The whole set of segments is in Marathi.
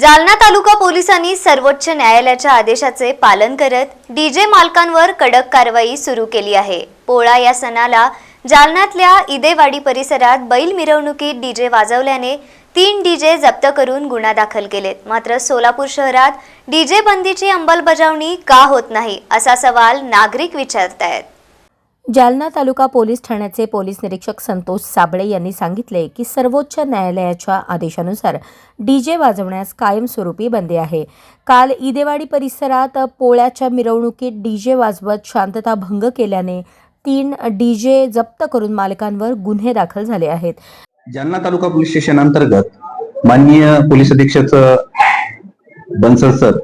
जालना तालुका पोलिसांनी सर्वोच्च न्यायालयाच्या आदेशाचे पालन करत डीजे मालकांवर कडक कारवाई सुरू केली आहे. पोळा या सणाला जालन्यातल्या इदेवाडी परिसरात बैल मिरवणुकीत डीजे वाजवल्याने तीन डीजे जप्त करून गुन्हा दाखल केलेत. मात्र सोलापूर शहरात डीजे बंदीची अंमलबजावणी का होत नाही असा सवाल नागरिक विचारतायत. जालना तालुका पोलीस ठाण्याचे पोलीस निरीक्षक संतोष साबळे यांनी सांगितले की सर्वोच्च न्यायालयाच्या आदेशानुसार डीजे वाजवण्यास कायमस्वरूपी बंदी आहे. काल इदेवाडी परिसरात पोळ्याच्या मिरवणुकीत डीजे वाजवत शांतता भंग केल्याने तीन डीजे जप्त करून मालकांवर गुन्हे दाखल झाले आहेत. जालना तालुका पोलीस स्टेशन अंतर्गत माननीय पोलीस अधीक्षक बन्सल सर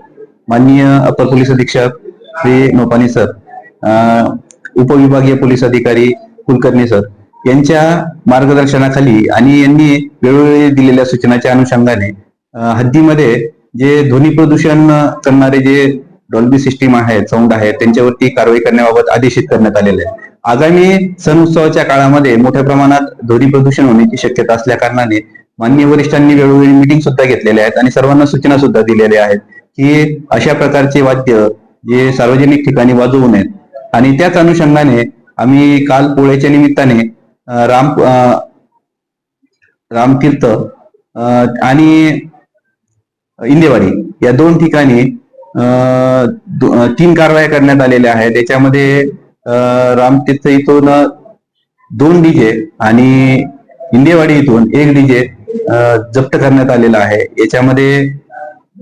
माननीय अपर पोलीस अधीक्षक श्री नोपानी सर उपविभागीय पोलीस अधिकारी कुलकर्णी सर यांच्या मार्गदर्शनाखाली आणि यांनी वेळोवेळी दिलेल्या सूचनाच्या अनुषंगाने हद्दीमध्ये जे ध्वनी प्रदूषण करणारे जे डॉल्बी सिस्टीम आहेत साऊंड आहेत त्यांच्यावरती कारवाई करण्याबाबत आदेशित करण्यात आलेले आहे आगामी सण उत्सवाच्या काळामध्ये मोठ्या प्रमाणात ध्वनी प्रदूषण होण्याची शक्यता असल्या कारणाने मान्य वरिष्ठांनी वेळोवेळी मिटिंग सुद्धा घेतलेल्या आहेत आणि सर्वांना सूचना सुद्धा दिलेल्या आहेत की अशा प्रकारचे वाद्य जे सार्वजनिक ठिकाणी वाजवू नयेत आणि त्याच अनुषंगाने आम्ही काल पोळ्याच्या निमित्ताने राम रामतीर्थ आणि इंदेवाडी या दोन ठिकाणी दो- तीन कारवाया करण्यात आलेल्या आहेत. त्याच्यामध्ये रामतीर्थ इथून दोन डीजे आणि इंदेवाडी इथून एक डीजे जप्त करण्यात आलेला आहे. याच्यामध्ये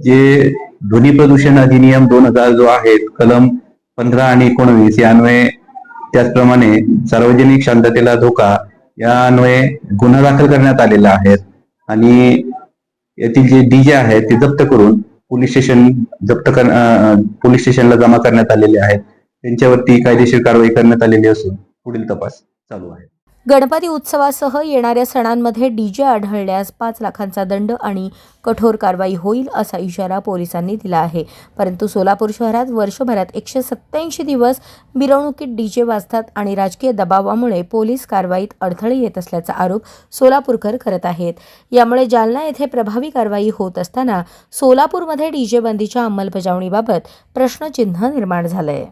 जे ध्वनी प्रदूषण अधिनियम दोन हजार जो आहे कलम पंधरा आणि एकोणवीस या अन्वये त्याचप्रमाणे सार्वजनिक शांततेला धोका या अन्वये गुन्हा दाखल करण्यात आलेला आहे. आणि यातील जे डीजे आहेत ते जप्त करून पोलीस स्टेशन जप्त कर पोलीस स्टेशनला जमा करण्यात आलेले आहेत. त्यांच्यावरती कायदेशीर कारवाई करण्यात आलेली असून पुढील तपास चालू आहे. गणपती उत्सवासह येणाऱ्या सणांमध्ये डीजे आढळल्यास पाच लाखांचा दंड आणि कठोर कारवाई होईल असा इशारा पोलिसांनी दिला आहे. परंतु सोलापूर शहरात वर्षभरात एकशे सत्त्याऐंशी दिवस मिरवणुकीत डीजे वाजतात आणि राजकीय दबावामुळे पोलीस कारवाईत अडथळे येत असल्याचा आरोप सोलापूरकर करत आहेत. यामुळे जालना येथे प्रभावी कारवाई होत असताना सोलापूरमध्ये डीजे बंदीच्या अंमलबजावणीबाबत प्रश्नचिन्ह निर्माण झालंय.